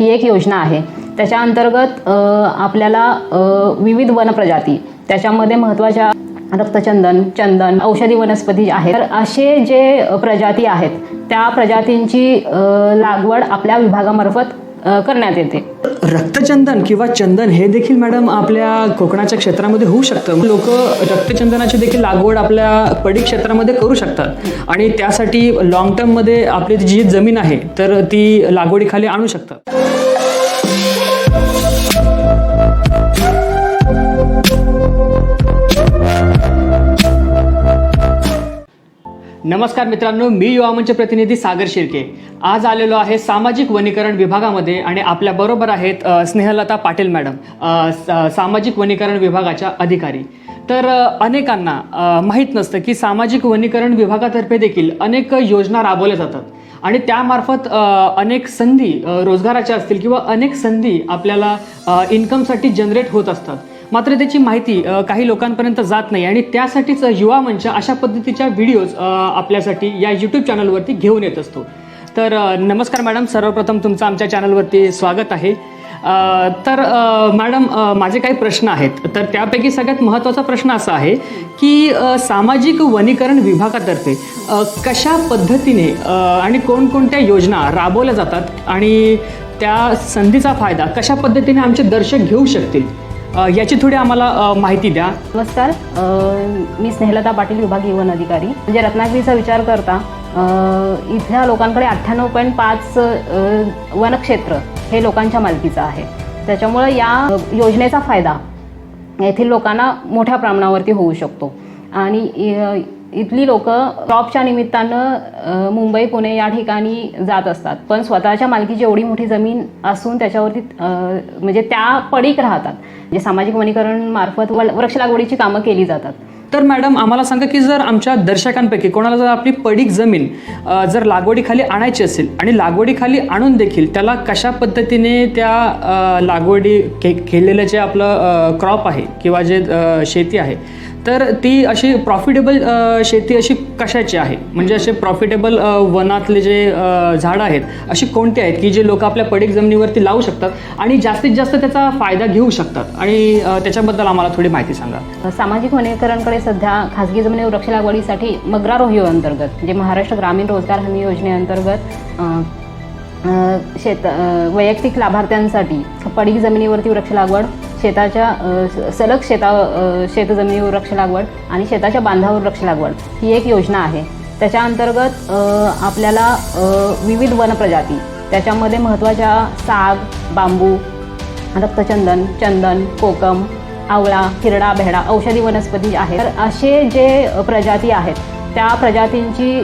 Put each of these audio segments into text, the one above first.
ही एक योजना आहे. त्याच्या अंतर्गत आपल्याला विविध वनप्रजाती त्याच्यामध्ये महत्त्वाच्या रक्तचंदन चंदन औषधी वनस्पती आहेत. तर असे जे प्रजाती आहेत त्या प्रजातींची लागवड आपल्या विभागामार्फत करण्यात येते. रक्तचंदन किंवा चंदन हे देखील मॅडम आपल्या कोकणाच्या क्षेत्रामध्ये होऊ शकतं. लोक रक्तचंदनाची देखील लागवड आपल्या पडी क्षेत्रामध्ये करू शकतात. आणि त्यासाठी लॉंग टर्ममध्ये आपली जी जमीन आहे तर ती लागवडीखाली आणू शकतात. नमस्कार मित्रांनो मी युवामंच प्रतिनिधी सागर शिर्के. आज आलेलो आहे सामाजिक वनीकरण विभागामध्ये आणि आपल्या बरोबर आहेत स्नेहलता पाटील मॅडम सामाजिक वनीकरण विभागाच्या अधिकारी. तर अनेकांना माहीत नसतं की सामाजिक वनीकरण विभागातर्फे देखील अनेक योजना राबवल्या जातात. आणि त्यामार्फत अनेक संधी रोजगाराच्या असतील किंवा अनेक संधी आपल्याला इन्कमसाठी जनरेट होत असतात. मात्र त्याची माहिती काही लोकांपर्यंत जात नाही. आणि त्यासाठीच युवा मंच अशा पद्धतीच्या व्हिडिओज आपल्यासाठी या यूट्यूब चॅनलवरती घेऊन येत असतो. तर नमस्कार मॅडम. सर्वप्रथम तुमचं आमच्या चॅनलवरती स्वागत आहे. तर मॅडम माझे काही प्रश्न आहेत. तर त्यापैकी सगळ्यात महत्त्वाचा प्रश्न असा आहे की सामाजिक वनीकरण विभागातर्फे कशा पद्धतीने आणि कोणकोणत्या योजना राबवल्या जातात आणि त्या संधीचा फायदा कशा पद्धतीने आमचे दर्शक घेऊ शकतील? याची थोडी आम्हाला माहिती द्या. नमस्कार. मी स्नेहलता पाटील विभागीय वन अधिकारी. म्हणजे रत्नागिरीचा विचार करता इथल्या लोकांकडे अठ्ठ्याण्णव पॉईंट पाच वनक्षेत्र हे लोकांच्या मालकीचं आहे. त्याच्यामुळं या योजनेचा फायदा येथील लोकांना मोठ्या प्रमाणावरती होऊ शकतो. आणि इथली लोक जॉबच्या निमित्तानं मुंबई पुणे या ठिकाणी जात असतात. पण स्वतःच्या मालकीची एवढी मोठी जमीन असून त्याच्यावरती म्हणजे त्या पडीक राहतात. म्हणजे सामाजिक वनीकरण मार्फत व- वृक्ष लागवडीची कामं केली जातात. तर मॅडम आम्हाला सांगा की जर आमच्या दर्शकांपैकी कोणाला जर आपली पडीक जमीन जर लागवडीखाली आणायची असेल आणि लागवडीखाली आणून देखील त्याला कशा पद्धतीने त्या लागवडी के केलेलं जे आपलं क्रॉप आहे किंवा जे शेती आहे तर ती अशी प्रॉफिटेबल शेती अशी कशाची आहे? म्हणजे असे प्रॉफिटेबल वनातले जे झाडं आहेत अशी कोणती आहेत की जे लोक आपल्या पडीक जमिनीवरती लावू शकतात आणि जास्तीत जास्त त्याचा फायदा घेऊ शकतात? आणि त्याच्याबद्दल आम्हाला थोडी माहिती सांगा. सामाजिक वनीकरणकडे सध्या खाजगी जमिनीवर वृक्ष लागवडीसाठी मग्रारोह अंतर्गत जे महाराष्ट्र ग्रामीण रोजगार हमी योजनेअंतर्गत शेत वैयक्तिक लाभार्थ्यांसाठी पडीक जमिनीवरती वृक्ष लागवड शेताच्या स- सलग शेता शेतजमिनीवर वृक्ष लागवड आणि शेताच्या बांधावर वृक्ष लागवड ही एक योजना आहे. त्याच्या अंतर्गत आपल्याला विविध वनप्रजाती त्याच्यामध्ये महत्त्वाच्या साग बांबू रक्तचंदन चंदन कोकम आवळा हिरडा भेडा औषधी वनस्पती आहेत. तर असे जे प्रजाती आहेत त्या प्रजातींची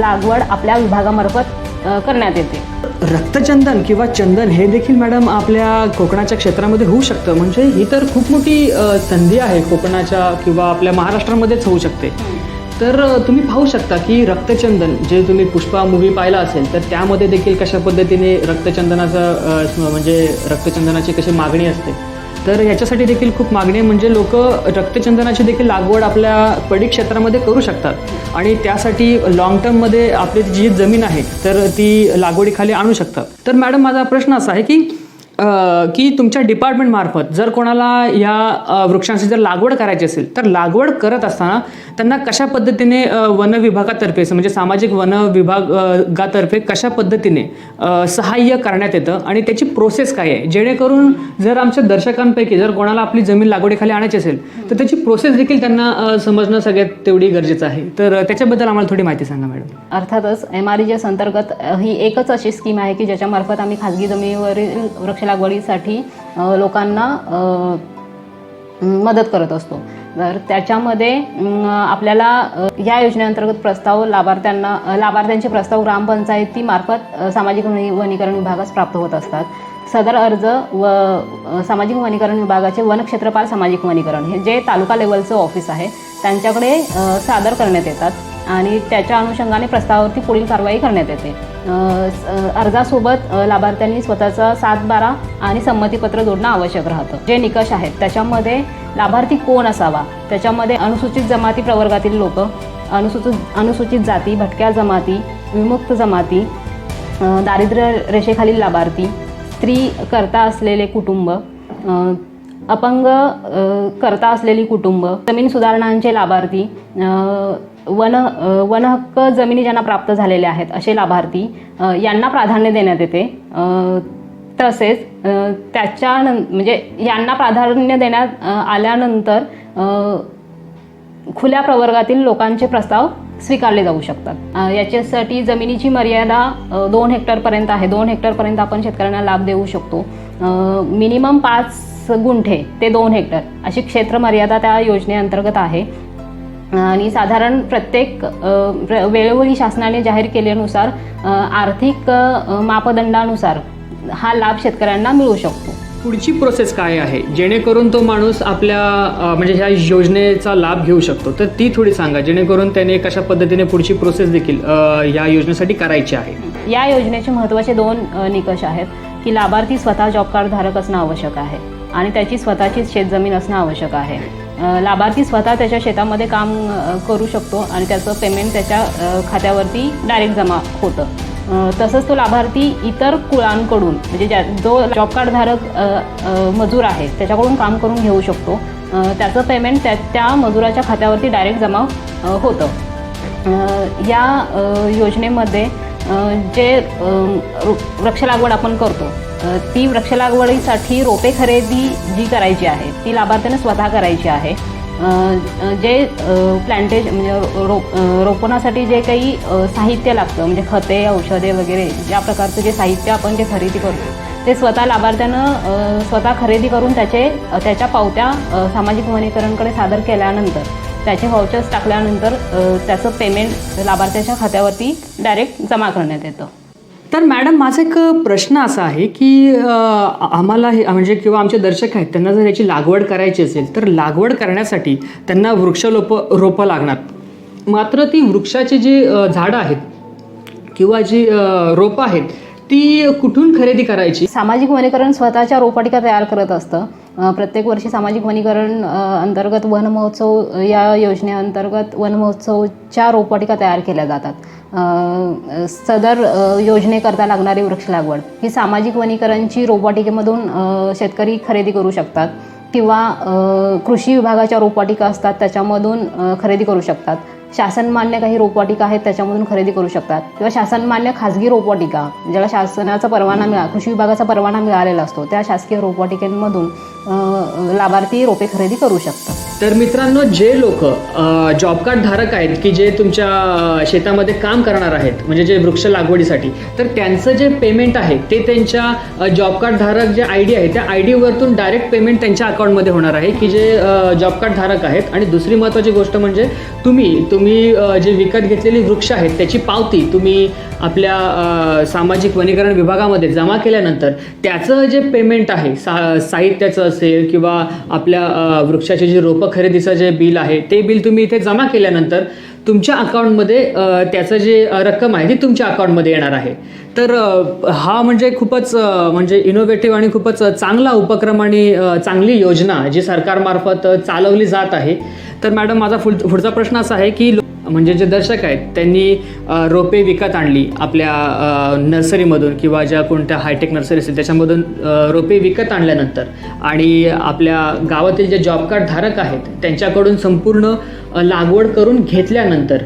लागवड आपल्या विभागामार्फत करण्यात येते. रक्तचंदन किंवा चंदन हे देखील मॅडम आपल्या कोकणाच्या क्षेत्रामध्ये होऊ शकतं. म्हणजे ही तर खूप मोठी संधी आहे कोकणाच्या किंवा आपल्या महाराष्ट्रामध्येच होऊ शकते. तर तुम्ही पाहू शकता की रक्तचंदन जे तुम्ही पुष्पा मूवी पाहिला असेल तर त्यामध्ये देखील कशा पद्धतीने रक्तचंदनाचं म्हणजे रक्तचंदनाची कशी मागणी असते? तर ह्याच्यासाठी देखील खूप मागणी आहे. म्हणजे लोक रक्तचंदनाची देखील लागवड आपल्या पडी क्षेत्रामध्ये करू शकतात. आणि त्यासाठी लॉंग टर्ममध्ये आपली जी जमीन आहे तर ती लागवडीखाली आणू शकतात. तर मॅडम माझा प्रश्न असा आहे की की तुमच्या डिपार्टमेंटमार्फत जर कोणाला या वृक्षांची जर लागवड करायची असेल तर लागवड करत असताना त्यांना कशा पद्धतीने वन विभागातर्फे म्हणजे सामाजिक वन विभागातर्फे कशा पद्धतीने सहाय्य करण्यात येतं आणि त्याची प्रोसेस काय आहे? जेणेकरून जर आमच्या दर्शकांपैकी जर कोणाला आपली जमीन लागवडीखाली आणायची असेल तर त्याची प्रोसेस देखील त्यांना समजणं सगळ्यात तेवढी गरजेचं आहे. तर त्याच्याबद्दल आम्हाला थोडी माहिती सांगा मॅडम. अर्थातच एम आर एस अंतर्गत ही एकच अशी स्कीम आहे की ज्याच्यामार्फत आम्ही खाजगी जमिनीवरील वृक्ष लागवडीसाठी लोकांना मदत करत असतो. तर त्याच्यामध्ये आपल्याला या योजनेअंतर्गत प्रस्ताव लाभार्थ्यांना लाभार्थ्यांचे प्रस्ताव ग्रामपंचायतीमार्फत सामाजिक वनीकरण विभागास प्राप्त होत असतात. सदर अर्ज व सामाजिक वनीकरण विभागाचे वनक्षेत्रपाल सामाजिक वनीकरण हे जे तालुका लेवलचं ऑफिस आहे त्यांच्याकडे सादर करण्यात येतात आणि त्याच्या अनुषंगाने प्रस्तावावरती पुढील कारवाई करण्यात येते. अर्जासोबत लाभार्थ्यांनी स्वतःचा सात बारा आणि संमतीपत्र जोडणं आवश्यक राहतं. जे निकष आहेत त्याच्यामध्ये लाभार्थी कोण असावा? त्याच्यामध्ये अनुसूचित जमाती प्रवर्गातील लोक अनुसूचित अनुसूचित जाती भटक्या जमाती विमुक्त जमाती दारिद्र्य रेषेखालील लाभार्थी स्त्री करता असलेले कुटुंब अपंग करता असलेली कुटुंब जमीन सुधारणांचे लाभार्थी वन वनहक्क जमिनी ज्यांना प्राप्त झालेले आहेत असे लाभार्थी यांना प्राधान्य देण्यात येते. तसेच त्याच्या म्हणजे यांना प्राधान्य देण्यात आल्यानंतर खुल्या प्रवर्गातील लोकांचे प्रस्ताव स्वीकारले जाऊ शकतात. याच्यासाठी जमिनीची मर्यादा दोन हेक्टरपर्यंत आहे. दोन हेक्टरपर्यंत आपण शेतकऱ्यांना लाभ देऊ शकतो. मिनिमम पाच गुंठे ते दोन हेक्टर अशी क्षेत्र मर्यादा त्या योजनेअंतर्गत आहे. आणि साधारण प्रत्येक वेळोवेळी शासनाने जाहीर केल्यानुसार आर्थिक मापदंडानुसार हा लाभ शेतकऱ्यांना मिळू शकतो. पुढची प्रोसेस काय आहे? जेणेकरून तो माणूस आपल्या म्हणजे ह्या योजनेचा लाभ घेऊ शकतो. तर ती थोडी सांगा जेणेकरून त्याने कशा पद्धतीने पुढची प्रोसेस देखील या योजनेसाठी करायची आहे? या योजनेचे महत्त्वाचे दोन निकष आहेत की लाभार्थी स्वतः जॉब कार्ड धारक असणं आवश्यक आहे. आणि त्याची स्वतःचीच शेतजमीन असणं आवश्यक आहे. लाभार्थी स्वतः त्याच्या शेतामध्ये काम करू शकतो आणि त्याचं पेमेंट त्याच्या खात्यावरती डायरेक्ट जमा होतं. तसंच तो लाभार्थी इतर कुळांकडून म्हणजे ज्या जो जॉब कार्डधारक मजूर आहे त्याच्याकडून काम करून घेऊ शकतो. त्याचं पेमेंट त्या त्या मजुराच्या खात्यावरती डायरेक्ट जमा होतं. या योजनेमध्ये जे वृक्ष लागवड आपण करतो ती वृक्ष लागवडीसाठी रोपे खरेदी जी करायची आहे ती लाभार्थ्याने स्वतः करायची आहे. जे प्लॅन्टेज म्हणजे रोप रोपणासाठी जे काही साहित्य लागतं म्हणजे खते औषधे वगैरे ज्या प्रकारचं जे साहित्य आपण जे खरेदी करतो ते स्वतः लाभार्थ्यानं स्वतः खरेदी करून त्याचे त्याच्या पावत्या सामाजिक वनीकरणकडे सादर केल्यानंतर त्याचे व्हाउचर्स टाकल्यानंतर त्याचं पेमेंट लाभार्थ्याच्या खात्यावरती डायरेक्ट जमा करण्यात येतं. तर मॅडम माझा एक प्रश्न असा आहे की आम्हाला हे म्हणजे किंवा आमचे दर्शक आहेत त्यांना जर याची लागवड करायची असेल तर लागवड करण्यासाठी त्यांना वृक्षलोप रोपं लागणार. मात्र ती वृक्षाची जी झाडं आहेत किंवा जी रोपं आहेत ती कुठून खरेदी करायची? सामाजिक वनीकरण स्वतःच्या रोपवाटिका तयार करत असतं. प्रत्येक वर्षी सामाजिक वनीकरण अंतर्गत वन महोत्सव या योजनेअंतर्गत वन महोत्सवच्या रोपवाटिका तयार केल्या जातात. सदर योजनेकरता लागणारी वृक्ष लागवड. ही सामाजिक वनीकरणची रोपवाटिकेमधून शेतकरी खरेदी करू शकतात किंवा कृषी विभागाच्या रोपवाटिका असतात त्याच्यामधून खरेदी करू शकतात. शासनमान्य काही रोपवाटिका आहेत त्याच्यामधून खरेदी करू शकतात. किंवा शासनमान्य खाजगी रोपवाटिका ज्याला शासनाचा परवाना मिळा कृषी विभागाचा परवाना मिळालेला असतो त्या शासकीय रोपवाटिकेमधून लाभार्थी रोपे खरेदी करू शकतात. तर मित्रांनो जे लोक जॉब कार्ड धारक आहेत की जे तुमच्या शेतामध्ये काम करणार आहेत म्हणजे जे वृक्ष लागवडीसाठी तर त्यांचं जे पेमेंट आहे ते त्यांच्या जॉब कार्ड धारक जे आय डी आहे त्या आय डीवरतून डायरेक्ट पेमेंट त्यांच्या अकाउंटमध्ये होणार आहे की जे जॉब कार्ड धारक आहेत. आणि दुसरी महत्त्वाची गोष्ट म्हणजे तुम्ही तुम तुम्ही जे विकत घेतलेली वृक्ष आहेत त्याची पावती तुम्ही आपल्या सामाजिक वनीकरण विभागामध्ये जमा केल्यानंतर त्याचं जे पेमेंट आहे सा साहित्याचं असेल किंवा आपल्या वृक्षाचे जे रोपं खरेदीचं जे बिल आहे ते बिल तुम्ही इथे जमा केल्यानंतर तुमच्या अकाउंटमध्ये त्याचं जे रक्कम आहे ती तुमच्या अकाउंटमध्ये येणार आहे. तर हा म्हणजे खूपच म्हणजे इनोव्हेटिव्ह आणि खूपच चांगला उपक्रम आणि चांगली योजना जी सरकारमार्फत चालवली जात आहे. तर मॅडम माझा पुढ पुढचा प्रश्न असा आहे की म्हणजे जे दर्शक आहेत त्यांनी रोपे विकत आणली आपल्या नर्सरीमधून किंवा ज्या कोणत्या हायटेक नर्सरी असेल त्याच्यामधून रोपे विकत आणल्यानंतर. आणि आपल्या गावातील जे जॉब कार्ड धारक आहेत त्यांच्याकडून संपूर्ण लागवड करून घेतल्यानंतर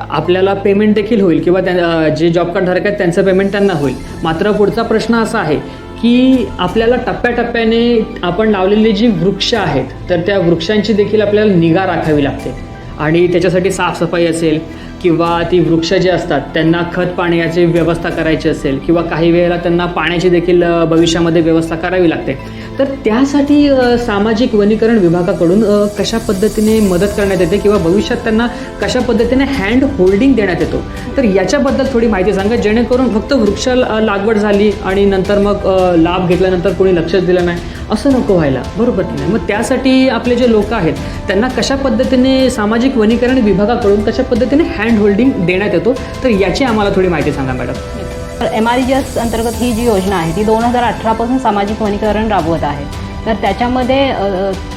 आपल्याला पेमेंट देखील होईल किंवा त्या जे जॉब कार्ड धारक आहेत त्यांचं पेमेंट त्यांना होईल. मात्र पुढचा प्रश्न असा आहे की आपल्याला टप्प्याटप्प्याने आपण लावलेली जी वृक्ष आहेत तर त्या वृक्षांची देखील आपल्याला निगा राखावी लागते. आणि त्याच्यासाठी साफसफाई असेल किंवा ती वृक्ष जे असतात त्यांना खत पाण्याची व्यवस्था करायची असेल किंवा काही वेळेला त्यांना पाण्याची देखील भविष्यामध्ये व्यवस्था करावी लागते. तर त्यासाठी सामाजिक वनीकरण विभागाकडून कशा पद्धतीने मदत करण्यात येते किंवा भविष्यात त्यांना कशा पद्धतीने हँड होल्डिंग देण्यात येतो? तर याच्याबद्दल थोडी माहिती सांगा. जेणेकरून फक्त वृक्ष लागवड झाली आणि नंतर मग लाभ घेतल्यानंतर कोणी लक्षच दिलं नाही असं नको व्हायला. बरोबर की नाही? मग त्यासाठी आपले जे लोक आहेत त्यांना कशा पद्धतीने सामाजिक वनीकरण विभागाकडून कशा पद्धतीने हँड होल्डिंग देण्यात येतो? तर याची आम्हाला थोडी माहिती सांगा madam. M R G S अंतर्गत ही जी योजना आहे ती दोन हजार अठरापासून सामाजिक वनीकरण राबवत आहे. तर त्याच्यामध्ये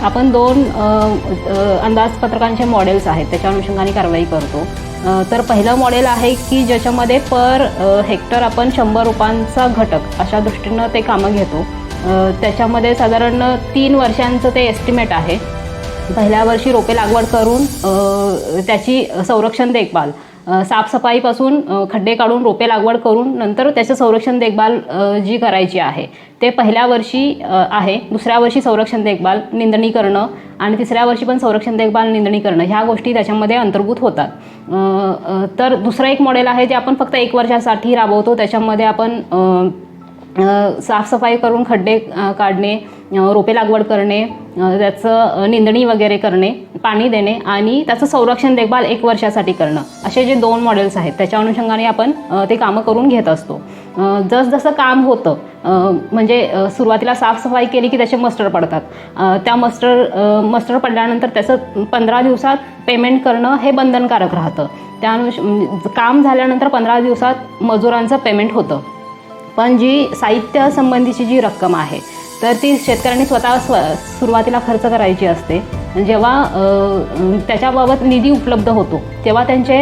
आपण दोन अंदाजपत्रकांचे मॉडेल्स आहेत त्याच्या अनुषंगाने कारवाई करतो. तर पहिलं मॉडेल आहे की ज्याच्यामध्ये पर हेक्टर आपण शंभर रुपयांचा घटक अशा दृष्टीनं ते कामं घेतो. त्याच्यामध्ये साधारण तीन वर्षांचं ते एस्टिमेट आहे. पहिल्या वर्षी रोपे लागवड करून त्याची संरक्षण देखभाल. साफसफाईपासून खड्डे काढून रोपे लागवड करून नंतर त्याचं संरक्षण देखभाल जी करायची आहे ते पहिल्या वर्षी आहे. दुसऱ्या वर्षी संरक्षण देखभाल निंदणी करणं आणि तिसऱ्या वर्षी पण संरक्षण देखभाल निंदणी करणं ह्या गोष्टी त्याच्यामध्ये अंतर्भूत होतात. तर दुसरं एक मॉडेल आहे जे आपण फक्त एक वर्षासाठी राबवतो त्याच्यामध्ये आपण साफसफाई करून खड्डे काढणे रोपे लागवड करणे त्याचं निंदणी वगैरे करणे पाणी देणे आणि त्याचं संरक्षण देखभाल एक वर्षासाठी करणं. असे जे दोन मॉडेल्स आहेत त्याच्या अनुषंगाने आपण ते कामं करून घेत असतो. जसजसं काम होतं म्हणजे सुरुवातीला साफसफाई केली की त्याचे मस्टर पडतात. त्या मस्टर मस्टर पडल्यानंतर त्याचं पंधरा दिवसात पेमेंट करणं हे बंधनकारक राहतं. त्या अनुष म्हणजे काम झाल्यानंतर पंधरा दिवसात मजुरांचं पेमेंट होतं. पण जी साहित्यासंबंधीची जी रक्कम आहे तर ती शेतकऱ्यांनी स्वतः स्व सुरुवातीला खर्च करायची असते. जेव्हा त्याच्याबाबत निधी उपलब्ध होतो तेव्हा त्यांचे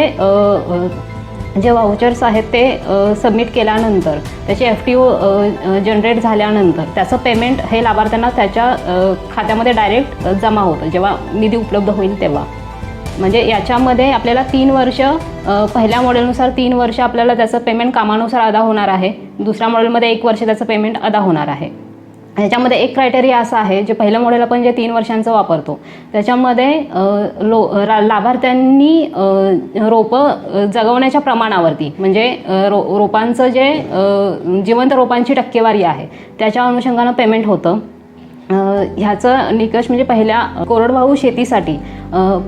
जे वाउचर्स आहेत ते सबमिट केल्यानंतर त्याचे एफ टी ओ जनरेट झाल्यानंतर त्याचं पेमेंट हे लाभार्थ्यांना त्याच्या खात्यामध्ये डायरेक्ट जमा होतं जेव्हा निधी उपलब्ध होईल तेव्हा. म्हणजे याच्यामध्ये आपल्याला तीन वर्ष पहिल्या मॉडेलनुसार तीन वर्ष आपल्याला त्याचं पेमेंट कामानुसार अदा होणार आहे. दुसऱ्या मॉडेलमध्ये एक वर्ष त्याचं पेमेंट अदा होणार आहे. ह्याच्यामध्ये एक क्रायटेरिया असा आहे जे पहिलं मॉडेल आपण जे तीन वर्षांचं वापरतो त्याच्यामध्ये लो रा लाभार्थ्यांनी रोपं जगवण्याच्या प्रमाणावरती म्हणजे रो रोपांचं जे जिवंत रोपांची टक्केवारी आहे त्याच्या अनुषंगानं पेमेंट होतं. ह्याचं निकष म्हणजे पहिल्या कोरडवाहू शेतीसाठी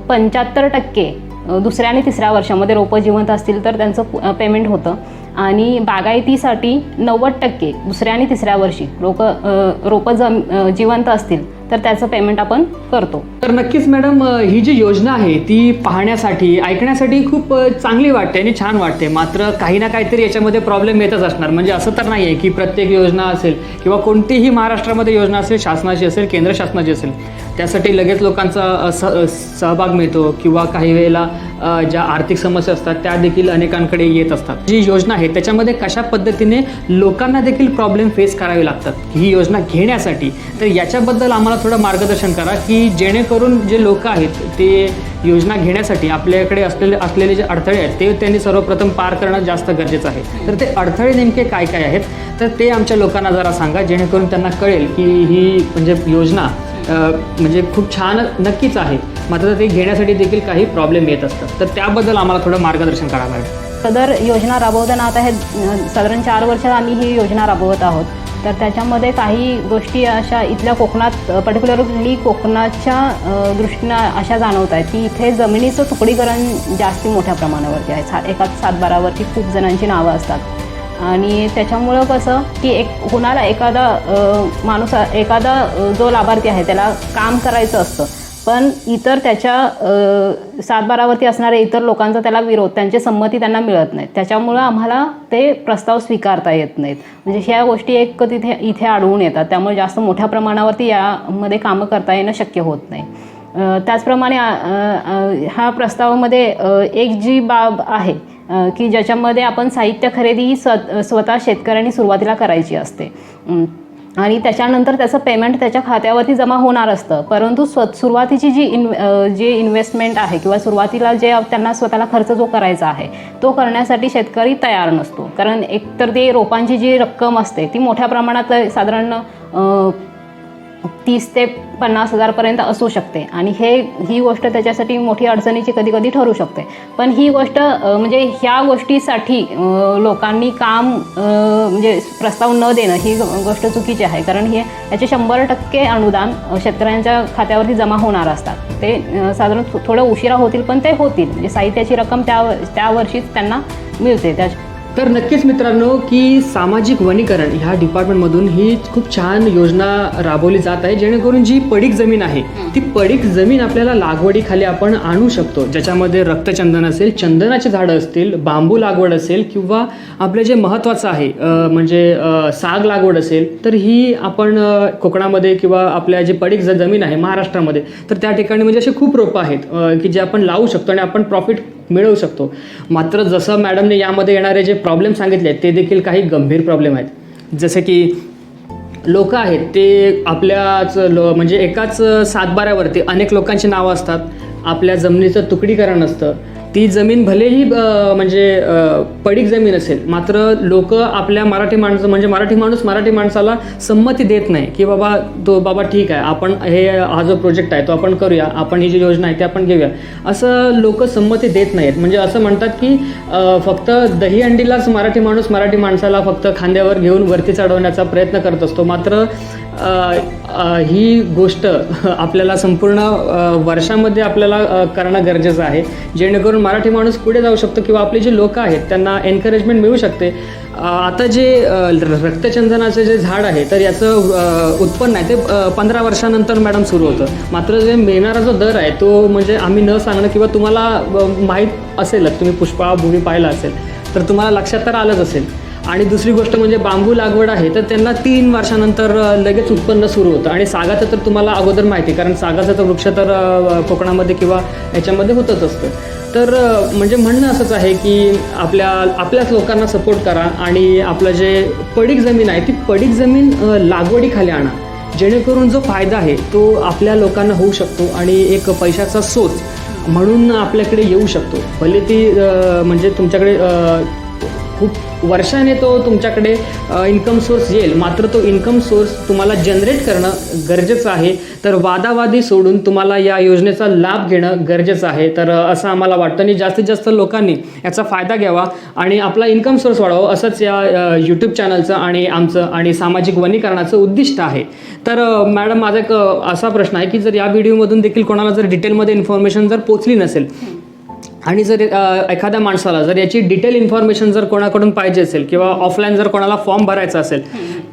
पंच्याहत्तर टक्के दुसऱ्या आणि तिसऱ्या वर्षामध्ये रोपं जिवंत असतील तर त्यांचं पेमेंट होतं. आणि बागायतीसाठी नव्वद टक्के दुसऱ्या आणि तिसऱ्या वर्षी रोप रोपं जम जिवंत असतील. तर त्याचं पेमेंट आपण करतो. तर नक्कीच मॅडम ही जी योजना आहे ती पाहण्यासाठी ऐकण्यासाठी खूप चांगली वाटते आणि छान वाटते. मात्र काही ना काहीतरी याच्यामध्ये प्रॉब्लेम येतच असणार. म्हणजे असं तर नाही आहे की प्रत्येक योजना असेल किंवा कोणतीही महाराष्ट्रामध्ये योजना असेल शासनाची असेल केंद्र शासनाची असेल त्यासाठी लगेच लोकांचा स- सहभाग मिळतो किंवा काही वेळेला ज्या आर्थिक समस्या असतात त्या देखील अनेकांकडे येत असतात. जी योजना आहे त्याच्यामध्ये कशा पद्धतीने लोकांना देखील प्रॉब्लेम फेस करावे लागतात ही योजना घेण्यासाठी तर याच्याबद्दल आम्हाला थोडं मार्गदर्शन करा की जेणेकरून जे लोक आहेत ते योजना घेण्यासाठी आपल्याकडे असलेले असलेले जे अडथळे आहेत ते त्यांनी सर्वप्रथम पार करणं जास्त गरजेचं आहे. तर ते अडथळे नेमके काय काय आहेत? तर ते आमच्या लोकांना जरा सांगा जेणेकरून त्यांना कळेल की ही म्हणजे योजना म्हणजे खूप छान नक्कीच आहे. मात्र ते घेण्यासाठी देखील काही प्रॉब्लेम येत असतात. तर त्याबद्दल आम्हाला थोडं मार्गदर्शन करा मॅडम. सदर योजना राबवताना आता हे साधारण चार वर्षात आम्ही ही योजना राबवत आहोत. तर त्याच्यामध्ये काही गोष्टी अशा इथल्या कोकणात पर्टिक्युलरली कोकणाच्या दृष्टीनं अशा जाणवत आहेत की इथे जमिनीचं तुकडीकरण जास्ती मोठ्या प्रमाणावरती आहे. सा एकाच सातबारावरती खूप जणांची नावं असतात. आणि त्याच्यामुळं कसं की एक कुणाला एखादा माणूस एखादा जो लाभार्थी आहे त्याला काम करायचं असतं. पण इतर त्याच्या सातबारावरती असणाऱ्या इतर लोकांचा त्याला विरोध त्यांची संमती त्यांना मिळत नाही त्याच्यामुळं आम्हाला ते प्रस्ताव स्वीकारता येत नाहीत. म्हणजे ह्या गोष्टी एक तिथे इथे आढळून येतात. त्यामुळे जास्त मोठ्या प्रमाणावरती यामध्ये कामं करता येणं शक्य होत नाही. त्याचप्रमाणे हा ह्या प्रस्तावामध्ये एक जी बाब आहे की ज्याच्यामध्ये आपण साहित्य खरेदी ही स्वतः शेतकऱ्यांनी सुरुवातीला करायची असते. आणि त्याच्यानंतर त्याचं पेमेंट त्याच्या खात्यावरती जमा होणार असतं. परंतु स्व सुरुवातीची जी इन जे जी इन्व्हेस्टमेंट आहे किंवा सुरुवातीला जे त्यांना स्वतःला खर्च जो करायचा आहे तो करण्यासाठी शेतकरी तयार नसतो. कारण एकतर ते रोपांची जी रक्कम असते ती मोठ्या प्रमाणात साधारण तीस ते पन्नास हजारपर्यंत असू शकते. आणि हे ही गोष्ट त्याच्यासाठी मोठी अडचणीची कधी कधी ठरू शकते. पण ही गोष्ट म्हणजे ह्या गोष्टीसाठी लोकांनी काम म्हणजे प्रस्ताव न देणं ही गोष्ट चुकीची आहे. कारण हे याचे शंभर टक्के अनुदान शेतकऱ्यांच्या खात्यावरती जमा होणार असतात. ते साधारण थोडं उशिरा होतील पण ते होतील. म्हणजे साहित्याची रक्कम त्या त्या वर्षीच त्यांना मिळते. त्या तर नक्कीच मित्रांनो की सामाजिक वनीकरण ह्या डिपार्टमेंटमधून ही खूप छान योजना राबवली जात आहे जेणेकरून जी पडीक जमीन आहे ती पडीक जमीन आपल्याला लागवडीखाली आपण आणू शकतो. ज्याच्यामध्ये रक्तचंदन असेल चंदनाची झाडं असतील बांबू लागवड असेल किंवा आपलं जे महत्त्वाचं आहे म्हणजे साग लागवड असेल तर ही आपण कोकणामध्ये किंवा आपल्या जे पडीक जमीन आहे महाराष्ट्रामध्ये तर त्या ठिकाणी म्हणजे असे खूप रोपं आहेत की जे आपण लावू शकतो आणि आपण प्रॉफिट मिळवू शकतो. मात्र जसं मॅडमने यामध्ये येणारे जे प्रॉब्लेम सांगितले आहेत ते देखील काही गंभीर प्रॉब्लेम आहेत. जसे की लोक आहेत ते आपल्याच लो म्हणजे एकाच सातबाऱ्यावरती अनेक लोकांची नावं असतात. आपल्या जमिनीचं तुकडीकरण असतं. ती जमीन भलेही म्हणजे पडीक जमीन असेल मात्र लोक आपल्या मराठी माणसं म्हणजे मराठी माणूस मराठी माणसाला संमती देत नाही की बाबा तो बाबा ठीक आहे आपण हे हा जो प्रोजेक्ट आहे तो आपण करूया आपण ही जी योजना आहे ती आपण घेऊया. असं लोक संमती देत नाहीत. म्हणजे असं म्हणतात की फक्त फक्त दहीहंडीलाच मराठी माणूस मराठी माणसाला फक्त खांद्यावर घेऊन वरती चढवण्याचा प्रयत्न करत असतो. मात्र ही गोष्ट आपल्याला संपूर्ण वर्षामध्ये आपल्याला करणं गरजेचं आहे. जेणेकरून मराठी माणूस पुढे जाऊ शकतो किंवा आपले जे लोक आहेत त्यांना एनकरेजमेंट मिळू शकते. आता जे र- रक्तचंदनाचं जे झाड आहे तर याचं उत्पन्न आहे ते पंधरा वर्षानंतर मॅडम सुरू होतं. मात्र जे मिळणारा जो दर आहे तो म्हणजे आम्ही न सांगणं किंवा तुम्हाला माहीत असेलच तुम्ही पुष्पा भूमी पाहिला असेल तर तुम्हाला लक्षात तर आलंच असेल. आणि दुसरी गोष्ट म्हणजे बांबू लागवड आहे तर त्यांना तीन वर्षानंतर लगेच उत्पन्न सुरू होतं. आणि सागाचं तर तुम्हाला अगोदर माहिती आहे, कारण सागाचं तर वृक्ष तर कोकणामध्ये किंवा याच्यामध्ये होतच असतं. तर म्हणजे म्हणणं असंच आहे की आपल्या आपल्याच लोकांना सपोर्ट करा आणि आपलं जे पडीक जमीन आहे ती पडीक जमीन लागवडीखाली आणा. जेणेकरून जो फायदा आहे तो आपल्या लोकांना होऊ शकतो आणि एक पैशाचा सोच म्हणून आपल्याकडे येऊ शकतो. भले ती म्हणजे तुमच्याकडे खूप वर्षाने तो तुमच्याकडे इन्कम सोर्स येईल. मात्र तो इन्कम सोर्स तुम्हाला जनरेट करणं गरजेचं आहे. तर वादावादी सोडून तुम्हाला या योजनेचा लाभ घेणं गरजेचं आहे. तर असं आम्हाला वाटतं. आणि जास्तीत जास्त लोकांनी याचा फायदा घ्यावा आणि आपला इन्कम सोर्स वाढवावा असंच या यूट्यूब चॅनलचं आणि आमचं आणि सामाजिक वनीकरणाचं उद्दिष्ट आहे. तर मॅडम माझा एक असा प्रश्न आहे की जर या व्हिडिओमधून देखील कोणाला जर डिटेलमध्ये इन्फॉर्मेशन जर पोचली नसेल आणि जर एखाद्या माणसाला जर याची डिटेल इन्फॉर्मेशन जर कोणाकडून पाहिजे असेल किंवा ऑफलाईन जर कोणाला फॉर्म भरायचा असेल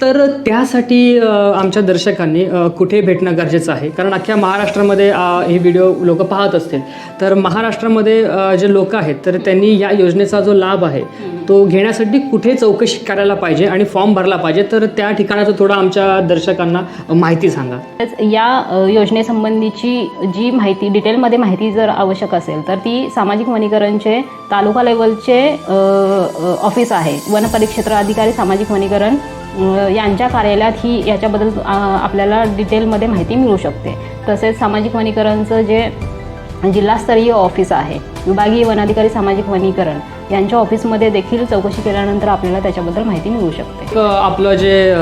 तर त्यासाठी आमच्या दर्शकांनी कुठे भेटणं गरजेचं आहे? कारण अख्ख्या महाराष्ट्रामध्ये हे व्हिडिओ लोक पाहत असतील. तर महाराष्ट्रामध्ये जे लोक आहेत तर त्यांनी या योजनेचा जो लाभ आहे तो घेण्यासाठी कुठे चौकशी करायला पाहिजे आणि फॉर्म भरला पाहिजे? तर त्या ठिकाणाचं थोडं आमच्या दर्शकांना माहिती सांगा. या योजनेसंबंधीची जी माहिती डिटेलमध्ये माहिती जर आवश्यक असेल तर ती सामाजिक वनीकरणचे तालुका लेवलचे ऑफिस आहे. वन परिक्षेत्र अधिकारी सामाजिक वनीकरण यांच्या कार्यालयात ही याच्याबद्दल आपल्याला डिटेलमध्ये माहिती मिळू शकते. तसेच सामाजिक वनीकरणचं जे जिल्हास्तरीय ऑफिस आहे विभागीय वनाधिकारी सामाजिक वनीकरण यांच्या ऑफिसमध्ये देखील चौकशी केल्यानंतर आपल्याला त्याच्याबद्दल माहिती मिळू शकते. आपलं जे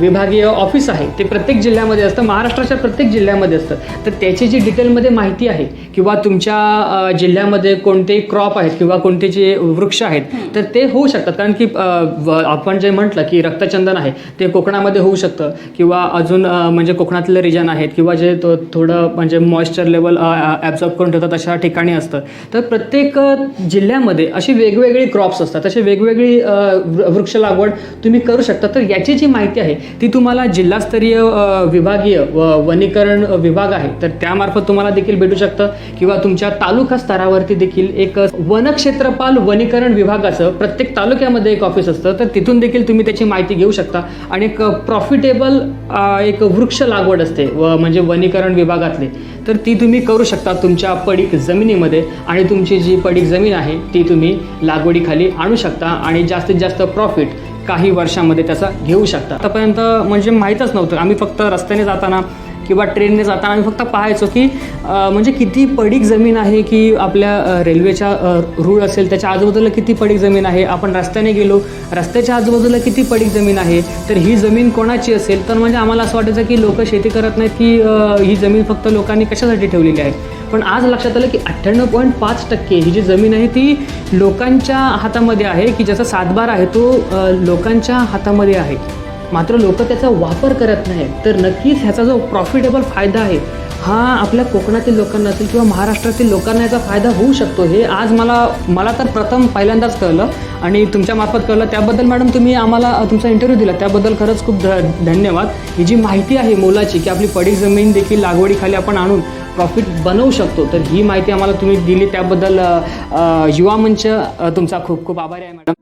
विभागीय ऑफिस आहे ते प्रत्येक जिल्ह्यामध्ये असतं महाराष्ट्राच्या प्रत्येक जिल्ह्यामध्ये असतं. तर त्याची जी डिटेलमध्ये माहिती आहे किंवा तुमच्या जिल्ह्यामध्ये कोणते क्रॉप आहेत किंवा कोणते जे वृक्ष आहेत तर ते होऊ शकतात. कारण की आपण जे म्हटलं की रक्तचंदन आहे ते कोकणामध्ये होऊ शकतं किंवा अजून म्हणजे कोकणातले रिजन आहेत किंवा जे तो थोडं म्हणजे मॉइश्चर लेवल ॲब्झॉर्ब करून ठेवतात अशा ठिकाणी असतं. तर प्रत्येक जिल्ह्यामध्ये अशी वेगवेगळी क्रॉप्स असतात अशी वेगवेगळी वृक्ष लागवड तुम्ही करू शकता. तर याची जी माहिती आहे ती तुम्हाला जिल्हास्तरीय विभागीय व वनीकरण विभाग आहे. तर त्यामार्फत तुम्हाला देखील भेटू शकतं. किंवा तुमच्या तालुका स्तरावरती देखील एक वनक्षेत्रपाल वनीकरण विभागाचं प्रत्येक तालुक्यामध्ये एक ऑफिस असतं. तर तिथून देखील तुम्ही त्याची माहिती घेऊ शकता. आणि एक प्रॉफिटेबल एक वृक्ष लागवड असते व म्हणजे वनीकरण विभागातले. तर ती तुम्ही करू शकता तुमच्या पडीक जमिनीमध्ये. आणि तुमची जी पडीक जमीन आहे ती तुम्ही लागवडीखाली आणू शकता. आणि जास्तीत जास्त प्रॉफिट काही वर्षामध्ये त्याचा घेऊ शकता. आतापर्यंत म्हणजे माहीतच नव्हतं. आम्ही फक्त रस्त्याने जाताना किंवा ट्रेनने जाताना आम्ही फक्त पाहायचो की म्हणजे किती पडीक जमीन आहे की आपल्या रेल्वेच्या रूळ असेल त्याच्या आजूबाजूला किती पडीक जमीन आहे? आपण रस्त्याने गेलो रस्त्याच्या आजूबाजूला किती पडीक जमीन आहे? तर ही जमीन कोणाची असेल? तर म्हणजे आम्हाला असं वाटायचं की लोक शेती करत नाहीत की ही जमीन फक्त लोकांनी कशासाठी ठेवलेली आहे? पण आज लक्षात आलं की अठ्ठ्याण्णव पॉईंट पाच टक्के ही जी जमीन आहे ती लोकांच्या हातामध्ये आहे की ज्याचा सातबार आहे तो लोकांच्या हातामध्ये आहे. मात्र लोक त्याचा वापर करत नाहीत. तर नक्कीच ह्याचा जो प्रॉफिटेबल फायदा आहे हा आपल्या कोकणातील लोकांना असेल किंवा महाराष्ट्रातील लोकांना याचा फायदा होऊ शकतो. हे आज मला मला तर प्रथम पहिल्यांदाच कळलं आणि तुमच्या मार्फत कळलं. त्याबद्दल मॅडम तुम्ही आम्हाला तुमचा इंटरव्ह्यू दिला. त्याबद्दल खरंच खूप ध धन्यवाद. ही जी माहिती आहे मोलाची की आपली पडीक जमीन देखील लागवडीखाली आपण आणून प्रॉफिट बनवू शकतो. तर ही माहिती आम्हाला तुम्ही दिली. त्याबद्दल युवा मंच तुमचा खूप खूप आभारी आहे मॅडम.